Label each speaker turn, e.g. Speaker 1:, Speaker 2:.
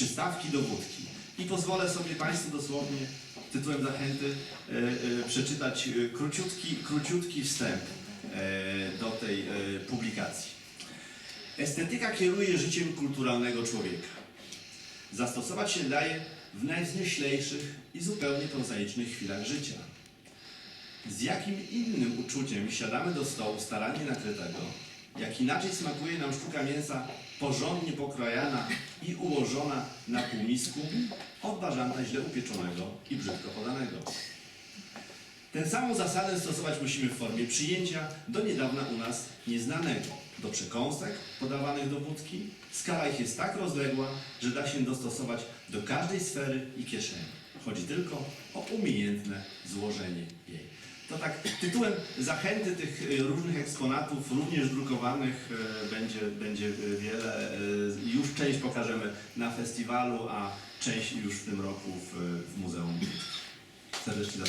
Speaker 1: przystawki do wódki. I pozwolę sobie Państwu dosłownie tytułem zachęty e, e, przeczytać e, króciutki, króciutki wstęp do tej publikacji. Estetyka kieruje życiem kulturalnego człowieka. Zastosować się daje w najwznioślejszych i zupełnie prozaicznych chwilach życia. Z jakim innym uczuciem siadamy do stołu starannie nakrytego, jak inaczej smakuje nam sztuka mięsa porządnie pokrojana i ułożona na półmisku od bażanta źle upieczonego i brzydko podanego. Tę samą zasadę stosować musimy w formie przyjęcia do niedawna u nas nieznanego. Do przekąsek podawanych do wódki skala ich jest tak rozległa, że da się dostosować do każdej sfery i kieszeni. Chodzi tylko o umiejętne złożenie jej. To tak tytułem zachęty tych y, różnych eksponatów, również drukowanych, y, będzie, będzie y, wiele. Już część pokażemy na festiwalu, a część już w tym roku w, w Muzeum. Serdecznie zapraszam.